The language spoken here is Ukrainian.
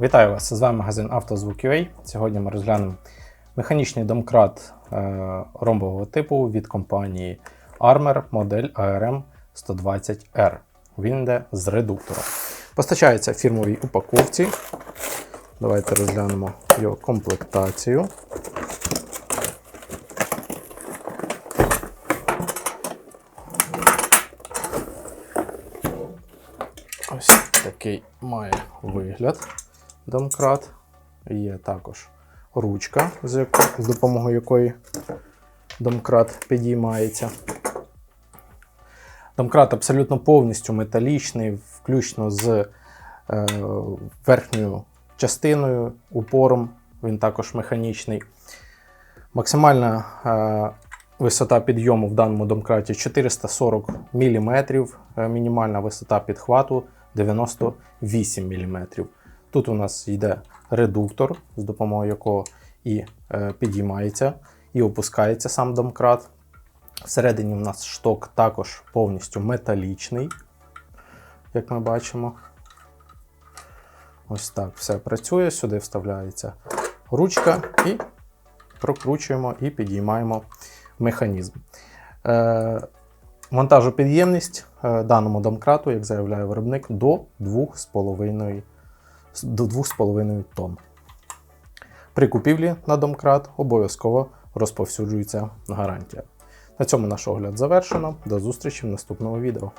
Вітаю вас! З вами магазин «Автозвук.UA». Сьогодні ми розглянемо механічний домкрат е, ромбового типу від компанії Armer модель ARM 120R. Він йде з редуктором. Постачається фірмовій упаковці. Давайте розглянемо його комплектацію. Ось такий має вигляд домкрат. Є також ручка, з, допомогою якої домкрат підіймається. Домкрат абсолютно повністю металічний, включно з е, верхньою частиною, упором, він також механічний. Максимальна е, висота підйому в даному домкраті 440 мм, е, мінімальна висота підхвату 98 мм. Тут у нас йде редуктор, з допомогою якого і е, підіймається, і опускається сам домкрат. Всередині у нас шток також повністю металічний, як ми бачимо. Ось так все працює. Сюди вставляється ручка і прокручуємо і підіймаємо механізм. Е, Монтажопідємність е, даному домкрату, як заявляє виробник, до 2,5 до 2,5 тонн. При купівлі на домкрат обов'язково розповсюджується гарантія. На цьому наш огляд завершено. До зустрічі в наступному відео.